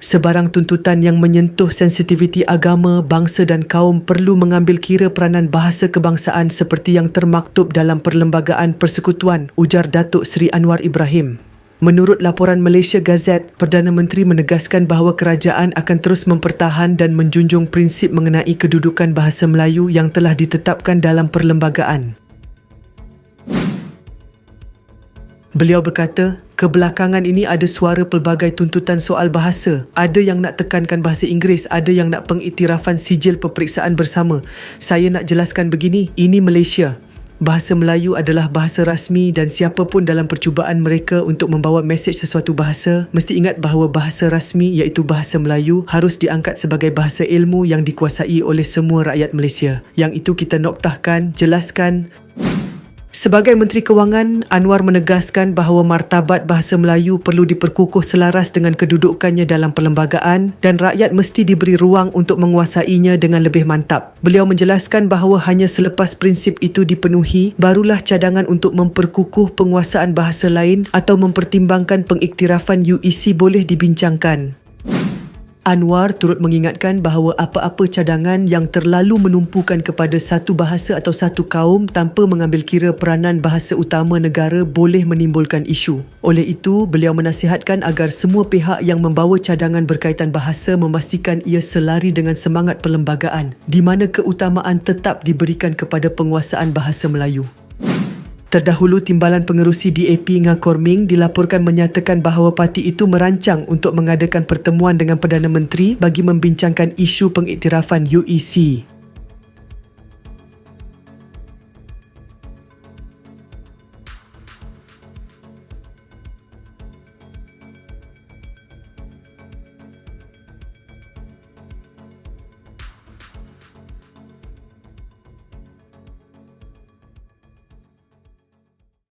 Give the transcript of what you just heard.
Sebarang tuntutan yang menyentuh sensitiviti agama, bangsa dan kaum perlu mengambil kira peranan bahasa kebangsaan seperti yang termaktub dalam Perlembagaan Persekutuan, ujar Datuk Seri Anwar Ibrahim. Menurut laporan Malaysia Gazette, Perdana Menteri menegaskan bahawa kerajaan akan terus mempertahan dan menjunjung prinsip mengenai kedudukan bahasa Melayu yang telah ditetapkan dalam perlembagaan. Beliau berkata, kebelakangan ini ada suara pelbagai tuntutan soal bahasa. Ada yang nak tekankan bahasa Inggeris, ada yang nak pengiktirafan sijil peperiksaan bersama. Saya nak jelaskan begini, ini Malaysia. Bahasa Melayu adalah bahasa rasmi dan siapa pun dalam percubaan mereka untuk membawa mesej sesuatu bahasa, mesti ingat bahawa bahasa rasmi iaitu bahasa Melayu harus diangkat sebagai bahasa ilmu yang dikuasai oleh semua rakyat Malaysia. Yang itu kita noktahkan, jelaskan, Sebagai Menteri Kewangan, Anwar menegaskan bahawa martabat bahasa Melayu perlu diperkukuh selaras dengan kedudukannya dalam perlembagaan dan rakyat mesti diberi ruang untuk menguasainya dengan lebih mantap. Beliau menjelaskan bahawa hanya selepas prinsip itu dipenuhi, barulah cadangan untuk memperkukuh penguasaan bahasa lain atau mempertimbangkan pengiktirafan UEC boleh dibincangkan. Anwar turut mengingatkan bahawa apa-apa cadangan yang terlalu menumpukan kepada satu bahasa atau satu kaum tanpa mengambil kira peranan bahasa utama negara boleh menimbulkan isu. Oleh itu, beliau menasihatkan agar semua pihak yang membawa cadangan berkaitan bahasa memastikan ia selari dengan semangat perlembagaan di mana keutamaan tetap diberikan kepada penguasaan bahasa Melayu. Terdahulu, Timbalan Pengerusi DAP Ngakor Ming dilaporkan menyatakan bahawa parti itu merancang untuk mengadakan pertemuan dengan Perdana Menteri bagi membincangkan isu pengiktirafan UEC.